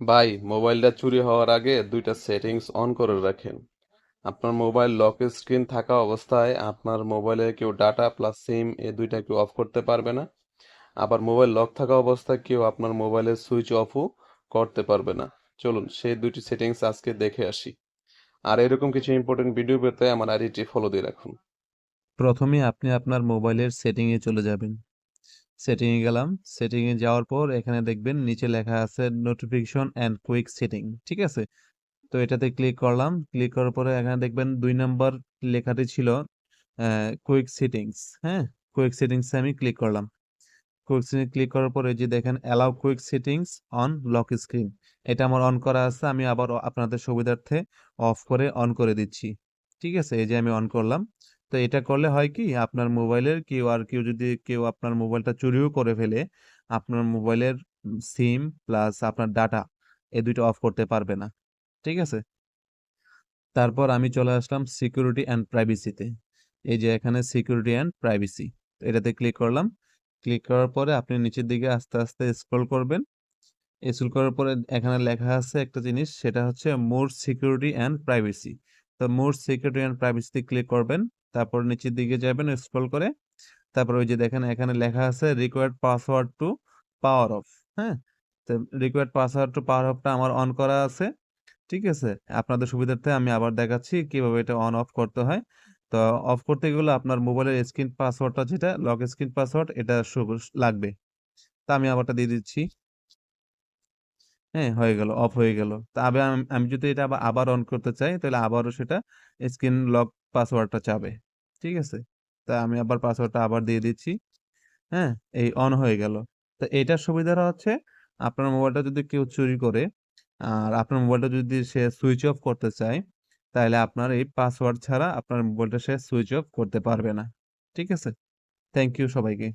ভাই, মোবাইলটা চুরি হওয়ার আগে দুইটা সেটিংস অন করে রাখেন। আপনার মোবাইল লক স্ক্রিন থাকা অবস্থায় আপনার মোবাইলে কেউ ডাটা প্লাস সিম এ দুইটা কেউ অফ করতে পারবে না। আবার মোবাইল লক থাকা অবস্থায় কেউ আপনার মোবাইলের সুইচ অফও করতে পারবে না। চলুন, সেই দুইটি সেটিংস আজকে দেখে আসি। আর এরকম কিছু ইম্পর্টেন্ট ভিডিও পেতে আমার আইডিটি ফলো দিয়ে রাখুন। প্রথমে আপনি আপনার মোবাইলের সেটিংয়ে চলে যাবেন। সেটিংয়ে গেলাম। সেটিংয়ে যাওয়ার পর এখানে দেখবেন নিচে লেখা আছে নোটিফিকেশন অ্যান্ড কুইক সেটিং ঠিক আছে? তো এটাতে ক্লিক করলাম। ক্লিক করার পরে এখানে দেখবেন দুই নম্বর লেখাটি ছিল কুইক সেটিংস হ্যাঁ? কুইক সেটিংসে আমি ক্লিক করলাম। কুইক সেটিং ক্লিক করার পরে যে দেখেন allow quick settings on lock screen এটা আমার অন করা আছে, আমি আবার আপনাদের সুবিধার্থে অফ করে অন করে দিচ্ছি, ঠিক আছে? এই যে আমি অন করলাম। তো এটা করলে হয় কি, আপনার মোবাইলের কেউ আর কেউ যদি কেউ আপনার মোবাইলটা চুরিও করে ফেলে, আপনার মোবাইলের সিম প্লাস আপনার ডাটা এই দুইটা অফ করতে পারবে না। ঠিক আছে? তারপর আমি চলে আসলাম সিকিউরিটি অ্যান্ড প্রাইভেসিতে এই যে এখানে সিকিউরিটি অ্যান্ড প্রাইভেসি এটাতে ক্লিক করলাম। ক্লিক করার পরে আপনি নিচের দিকে আস্তে আস্তে স্ক্রল করবেন। স্ক্রল করার পরে এখানে লেখা আছে একটা জিনিস, সেটা হচ্ছে মোর সিকিউরিটি অ্যান্ড প্রাইভেসি। তো মোর সিকিউরিটি অ্যান্ড প্রাইভেসিতে ক্লিক করবেন। তারপর নিচের দিকে যাবেন স্ক্রল করে। তারপর ওই যে দেখেন, এখানে লেখা আছে required password to power off হ্যাঁ? তো রিকোয়ার্ড পাসওয়ার্ড টু পাওয়ার অফটা আমার অন করা আছে, ঠিক আছে? আপনাদের সুবিধার্থে আমি আবার দেখাচ্ছি কীভাবে এটা অন অফ করতে হয়। তো অফ করতে গেলে আপনার মোবাইলের স্ক্রিন পাসওয়ার্ডটা যেটা লক স্ক্রিন পাসওয়ার্ড এটা লাগবে। তা আমি আবারটা দিয়ে দিচ্ছি। হ্যাঁ হয়ে গেল অফ হয়ে গেল। তা আবার আমি যদি এটা আবার আবার অন করতে চাই, তাহলে আবারও সেটা স্ক্রিন লক পাসওয়ার্ডটা চাবে। ঠিক আছে? তা আমি আবার পাসওয়ার্ডটা আবার দিয়ে দিচ্ছি। হ্যাঁ? এই অন হয়ে গেল। তো এটার সুবিধাটা হচ্ছে আপনার মোবাইলটা যদি কেউ চুরি করে, আর আপনার মোবাইলটা যদি সে সুইচ অফ করতে চায় তাহলে আপনার এই পাসওয়ার্ড ছাড়া আপনার মোবাইলটা সে সুইচ অফ করতে পারবে না। ঠিক আছে? থ্যাংক ইউ সবাইকে।